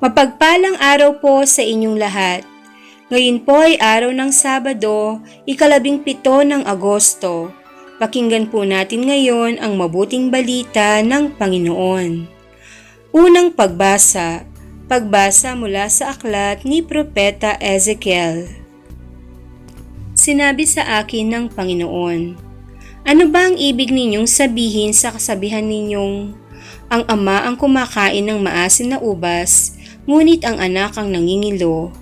Mapagpalang araw po sa inyong lahat. Ngayon po ay araw ng Sabado, ikalabing pito ng Agosto. Pakinggan po natin ngayon ang mabuting balita ng Panginoon. Unang pagbasa, pagbasa mula sa aklat ni Propeta Ezekiel. Sinabi sa akin ng Panginoon, Ano ba ang ibig ninyong sabihin sa kasabihan ninyong, ang ama ang kumakain ng maasin na ubas, ngunit ang anak ang nangingilo.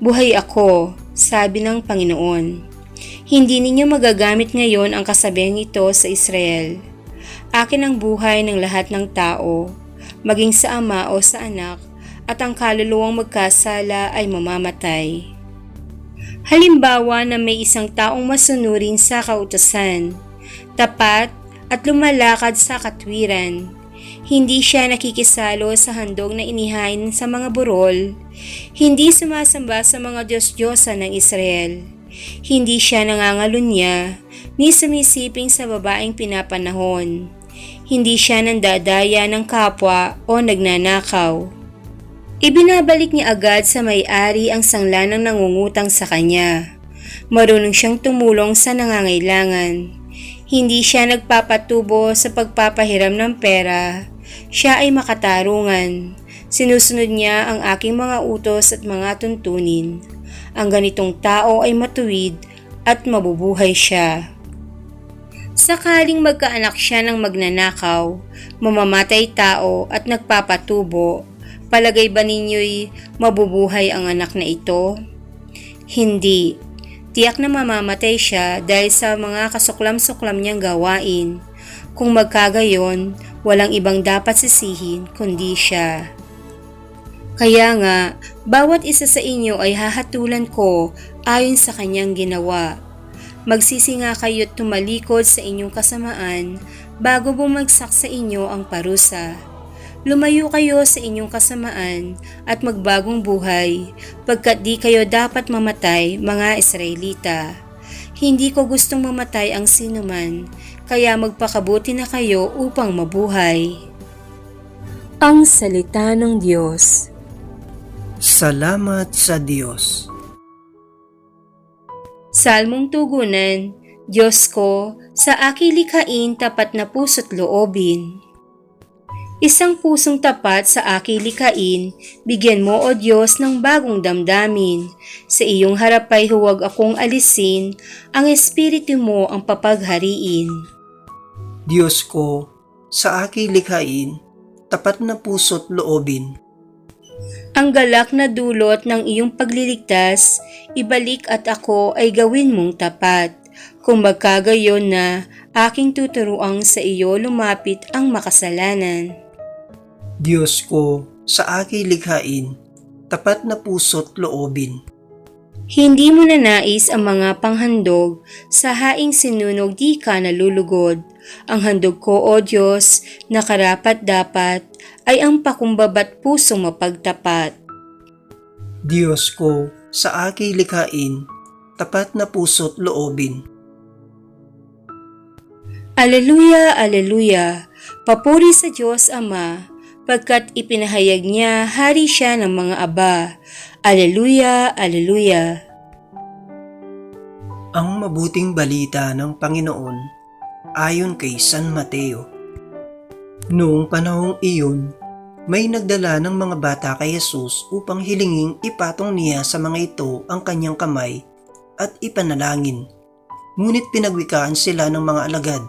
Buhay ako, sabi ng Panginoon. Hindi ninyo magagamit ngayon ang kasabihang ito sa Israel. Akin ang buhay ng lahat ng tao, maging sa ama o sa anak, at ang kaluluwang magkasala ay mamamatay. Halimbawa na may isang taong masunurin sa kautosan, tapat at lumalakad sa katwiran, hindi siya nakikisalo sa handog na inihain sa mga burol. Hindi sumasamba sa mga Diyos-Diyosa ng Israel. Hindi siya nangangalunya, ni sumisiping sa babaeng pinapanahon. Hindi siya nandadaya ng kapwa o nagnanakaw. Ibinabalik niya agad sa may-ari ang sangla ng nangungutang sa kanya. Marunong siyang tumulong sa nangangailangan. Hindi siya nagpapatubo sa pagpapahiram ng pera siya ay makatarungan. Sinusunod niya ang aking mga utos at mga tuntunin. Ang ganitong tao ay matuwid at mabubuhay siya. Sakaling magkaanak siya ng magnanakaw, mamamatay tao at nagpapatubo, palagay ba ninyo'y mabubuhay ang anak na ito? Hindi. Tiyak na mamamatay siya dahil sa mga kasuklam-suklam niyang gawain. Kung magkagayon, walang ibang dapat sisihin kundi siya. Kaya nga, bawat isa sa inyo ay hahatulan ko ayon sa kanyang ginawa. Magsisi nga kayo't tumalikod sa inyong kasamaan bago bumagsak sa inyo ang parusa. Lumayo kayo sa inyong kasamaan at magbagong buhay pagkat di kayo dapat mamatay mga Israelita. Hindi ko gustong mamatay ang sinuman, kaya magpakabuti na kayo upang mabuhay. Ang Salita ng Diyos Salamat sa Diyos. Salmong Tugunan, Diyos ko, sa aki likhain tapat na puso't loobin. Isang pusong tapat sa aki likhain, bigyan mo o Diyos ng bagong damdamin. Sa iyong harapay huwag akong alisin, ang espiritu mo ang papaghariin. Diyos ko, sa aking likhain, tapat na puso't loobin. Ang galak na dulot ng iyong pagliligtas, ibalik at ako ay gawin mong tapat. Kung magkagayon na, aking tuturuang sa iyo lumapit ang makasalanan. Diyos ko, sa aking likhain, tapat na puso't loobin. Hindi mo na nais ang mga panghandog, sa haing sinunog di ka nalulugod. Ang handog ko, O Diyos, na karapat dapat, ay ang pakumbabat pusong mapagtapat. Diyos ko, sa aking likhain, tapat na puso't loobin. Aleluya, aleluya, papuri sa Diyos Ama, pagkat ipinahayag niya hari siya ng mga aba. Aleluya, aleluya. Ang mabuting balita ng Panginoon ayon kay San Mateo. Noong panahong iyon, may nagdala ng mga bata kay Jesus upang hilinging ipatong niya sa mga ito ang kanyang kamay at ipanalangin. Ngunit pinagwikaan sila ng mga alagad.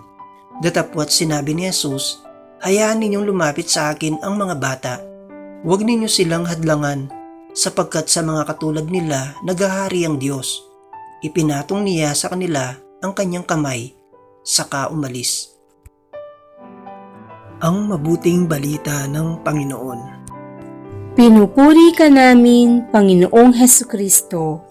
Datapwat sinabi ni Jesus, Hayaan ninyong lumapit sa akin ang mga bata. Huwag ninyo silang hadlangan, sapagkat sa mga katulad nila nagahari ang Diyos. Ipinatong niya sa kanila ang kanyang kamay, saka umalis. Ang mabuting balita ng Panginoon. Pinupuri ka namin, Panginoong Heso Kristo.